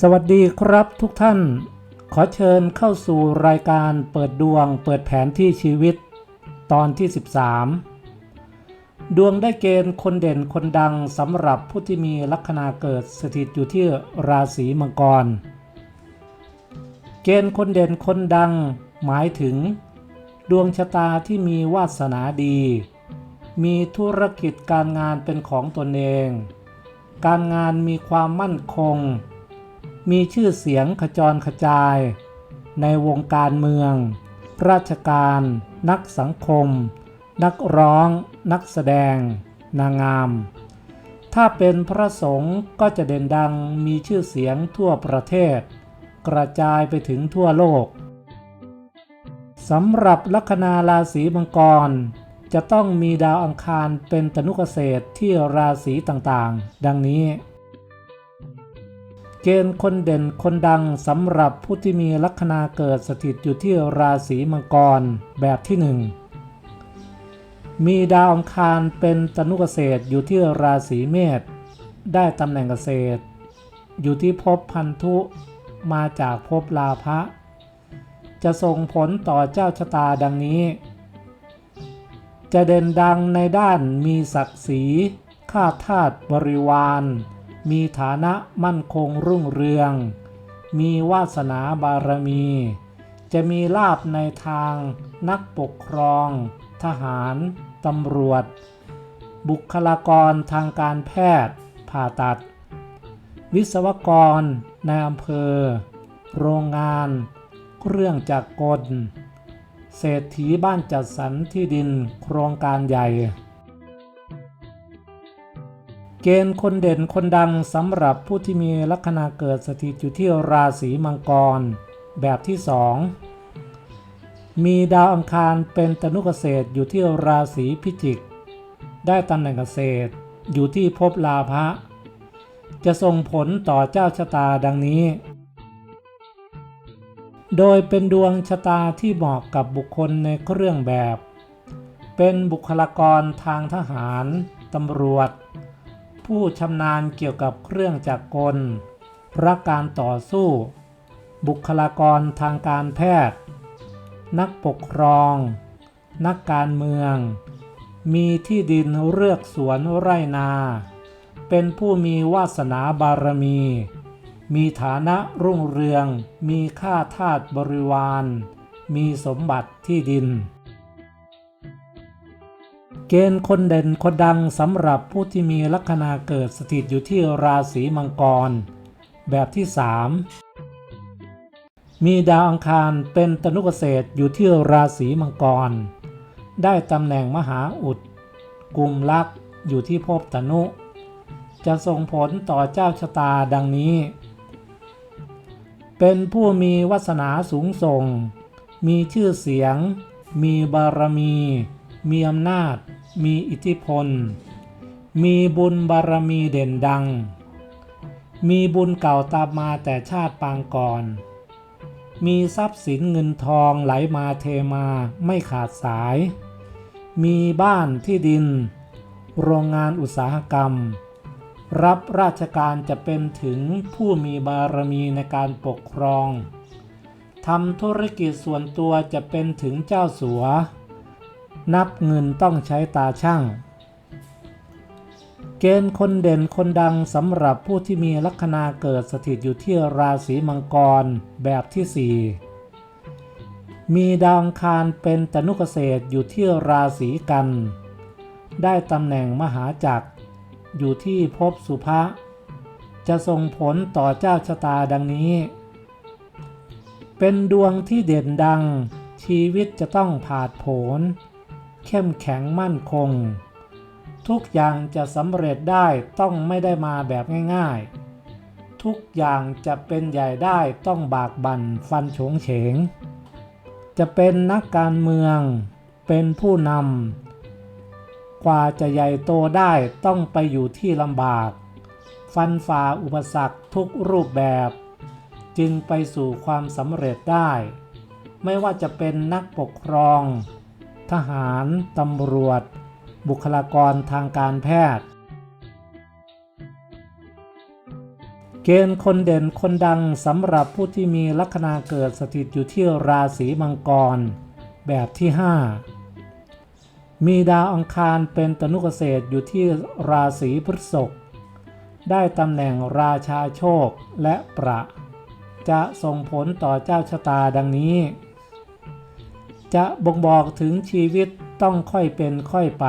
สวัสดีครับทุกท่าน ขอเชิญเข้าสู่รายการเปิดดวงเปิดแผนที่ชีวิต ตอนที่ 13 ดวงได้เกณฑ์คนเด่นคนดังสำหรับผู้ที่มีลัคนาเกิดสถิตอยู่ที่ราศีมังกร เกณฑ์คนเด่นคนดังหมายถึง ดวงชะตาที่มีวาสนาดี มีธุรกิจการงานเป็นของตนเอง การงานมีความมั่นคง มีชื่อเสียงขจรขจาย ในวงการเมือง ราชการ นักสังคม นักร้อง นักแสดง นางงาม ถ้าเป็นพระสงฆ์ก็จะเด่นดังมีชื่อเสียงทั่วประเทศ กระจายไปถึงทั่วโลกสำหรับลัคนาราศีมังกร จะต้องมีดาวอังคารเป็นตนุกเกษตรที่ราศีต่างๆ ดังนี้ เกณฑ์คนเด่นคนดังสำหรับผู้ที่มีลัคนาเกิดสถิตอยู่ที่ราศีมังกรแบบที่หนึ่งมีดาวอังคารเป็นตนุเกษตรอยู่ที่ราศีเมษได้ตำแหน่งเกษตร อยู่ที่ภพพันธุมาจากภพลาภะจะส่งผลต่อเจ้าชะตาดังนี้ จะเด่นดังในด้านมีศักดิ์ศรีข้าทาสบริวาร มีฐานะมั่นคงรุ่งเรือง มีวาสนาบารมี จะมีลาบในทางนักปกครอง ทหาร ตำรวจ บุคลากรทางการแพทย์ ผ่าตัด วิศวกรในอำเภอ โรงงาน เครื่องจักรกล เศรษฐีบ้านจัดสรรที่ดินโครงการใหญ่ เกณฑ์คนเด่นคนดังสำหรับผู้ที่มีลัคนาเกิดสถิตอยู่ที่ราศีมังกร แบบที่สองมีดาวอังคารเป็นตนุเกษตรอยู่ที่ราศีพิจิก ได้ตำแหน่งเกษตรอยู่ที่ภพลาภะจะส่งผลต่อเจ้าชะตาดังนี้ โดยเป็นดวงชะตาที่เหมาะกับบุคคลในเครื่องแบบ เป็นบุคลากรทางทหาร ตำรวจ ผู้ชำนาญเกี่ยวกับเครื่องจักรกลรักการต่อสู้ บุคลากรทางการแพทย์ นักปกครอง นักการเมือง มีที่ดินเลือกสวนไร่นา เป็นผู้มีวาสนาบารมี มีฐานะรุ่งเรือง มีค่าทาสบริวาร มีสมบัติที่ดิน กณฑ์คนเด่นคนดังสำหรับผู้ที่มีลัคนาเกิดสถิตอยู่ที่ราศีมังกร แบบที่ 3 มีดาวอังคารเป็นตนุเกษตรอยู่ที่ราศีมังกร ได้ตำแหน่งมหาอุดกลุ่มลักอยู่ที่ภพตนุ จะส่งผลต่อเจ้าชะตาดังนี้ เป็นผู้มีวาสนาสูงส่ง มีชื่อเสียง มีบารมีมีอำนาจ มีอิทธิพล มีบุญบารมีเด่นดัง มีบุญเก่าตามมาแต่ชาติปางก่อน มีทรัพย์สินเงินทองไหลมาเทมาไม่ขาดสาย มีบ้านที่ดิน โรงงานอุตสาหกรรม รับราชการจะเป็นถึงผู้มีบารมีในการปกครองทำธุรกิจส่วนตัวจะเป็นถึงเจ้าสัว นับเงินต้องใช้ตาช่าง เกณฑ์คนเด่นคนดังสำหรับผู้ที่มีลัคนาเกิดสถิตอยู่ที่ราศีมังกรแบบที่ 4 มีดาวังคารเป็นตนุเกษตรอยู่ที่ราศีกัน ได้ตำแหน่งมหาจักร อยู่ที่ภพสุภะจะส่งผลต่อเจ้าชะตาดังนี้ เป็นดวงที่เด่นดังชีวิตจะต้องผาดโผน เข้มแข็งมั่นคง ทุกอย่างจะสำเร็จได้ต้องไม่ได้มาแบบง่ายๆ ทุกอย่างจะเป็นใหญ่ได้ต้องบากบั่นฟันโฉงเฉง จะเป็นนักการเมือง เป็นผู้นำกว่าจะใหญ่โตได้ต้องไปอยู่ที่ลำบาก ฟันฝ่าอุปสรรคทุกรูปแบบ จึงไปสู่ความสำเร็จได้ ไม่ว่าจะเป็นนักปกครอง ทหาร ตำรวจ บุคลากรทางการแพทย์ เกณฑ์คนเด่นคนดังสำหรับผู้ที่มีลัคนาเกิดสถิตอยู่ที่ราศีมังกร แบบที่ 5 มีดาวอังคารเป็นตนุเกษตรอยู่ที่ราศีพฤษภได้ตำแหน่งราชาโชคและประ จะส่งผลต่อเจ้าชะตาดังนี้ จะบ่งบอกถึงชีวิตต้องค่อยเป็นค่อยไป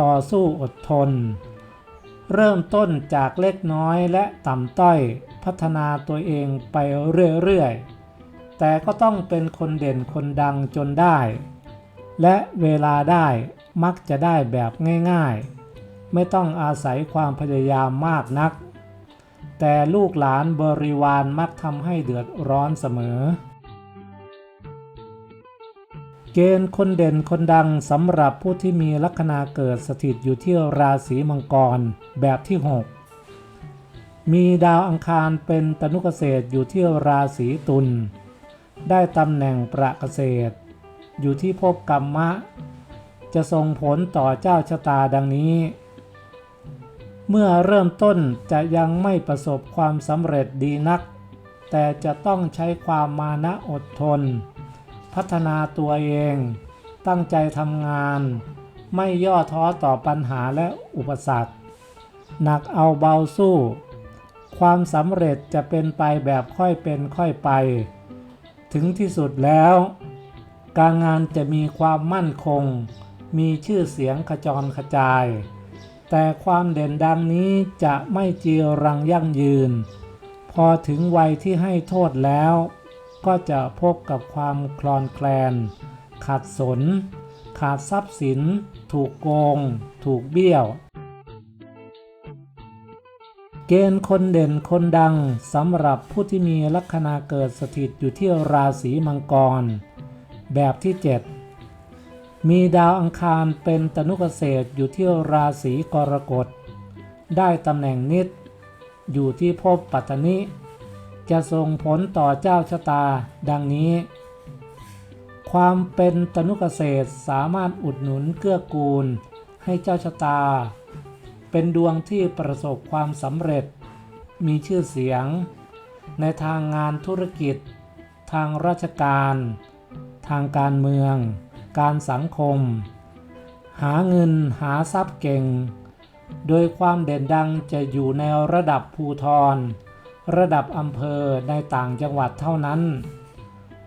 ต่อสู้อดทน เริ่มต้นจากเล็กน้อยและต่ำต้อยพัฒนาตัวเองไปเรื่อยๆ แต่ก็ต้องเป็นคนเด่นคนดังจนได้ และเวลาได้มักจะได้แบบง่ายๆ ไม่ต้องอาศัยความพยายามมากนัก แต่ลูกหลานบริวารมักทำให้เดือดร้อนเสมอ เกณฑ์คนเด่นคนดังสำหรับผู้ที่มีลัคนาเกิดสถิตอยู่ที่ราศีมังกรแบบที่ 6 มีดาวอังคารเป็นตนุเกษตรอยู่ที่ราศีตุล ได้ตำแหน่งประเกษตร อยู่ที่ภพกรรมะ จะส่งผลต่อเจ้าชะตาดังนี้ เมื่อเริ่มต้นจะยังไม่ประสบความสำเร็จดีนัก แต่จะต้องใช้ความมานะอดทน พัฒนาตัวเอง ตั้งใจทำงาน ไม่ย่อท้อต่อปัญหาและอุปสรรค หนักเอาเบาสู้ ความสำเร็จจะเป็นไปแบบค่อยเป็นค่อยไป ถึงที่สุดแล้ว การงานจะมีความมั่นคง มีชื่อเสียงขจรขจาย แต่ความเด่นดังนี้จะไม่จีรังยั่งยืน พอถึงวัยที่ให้โทษแล้ว ก็จะพบกับความคลอนแคลน ขาดสน ขาดทรัพย์สิน ถูกโกง ถูกเบี้ยว เกณฑ์คนเด่นคนดังสำหรับผู้ที่มีลัคนาเกิดสถิตอยู่ที่ราศีมังกร แบบที่ 7 มีดาวอังคารเป็นตนุเกษตรอยู่ที่ราศีกรกฎ ได้ตำแหน่งนิด อยู่ที่ภพปัตตนิ จะส่งผลต่อเจ้าชะตา ดังนี้ ความเป็นตนุเกษตรสามารถอุดหนุนเกื้อกูล ให้เจ้าชะตา เป็นดวงที่ประสบความสำเร็จ มีชื่อเสียง ในทางงานธุรกิจ ทางราชการ ทางการเมือง การสังคม หาเงินหาทรัพย์เก่ง โดยความเด่นดังจะอยู่ในระดับภูทร ระดับอำเภอในต่างจังหวัดเท่านั้น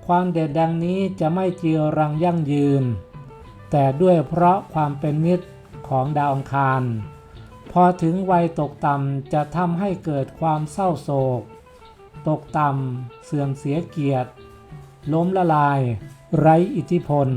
ความเด่นดังนี้จะไม่เจีรังยั่งยืน แต่ด้วยเพราะความเป็นมิตรของดาวอังคาร พอถึงวัยตกต่ำจะทำให้เกิดความเศร้าโศก ตกต่ำเสื่อมเสียเกียรติ ล้มละลาย ไร้อิทธิพล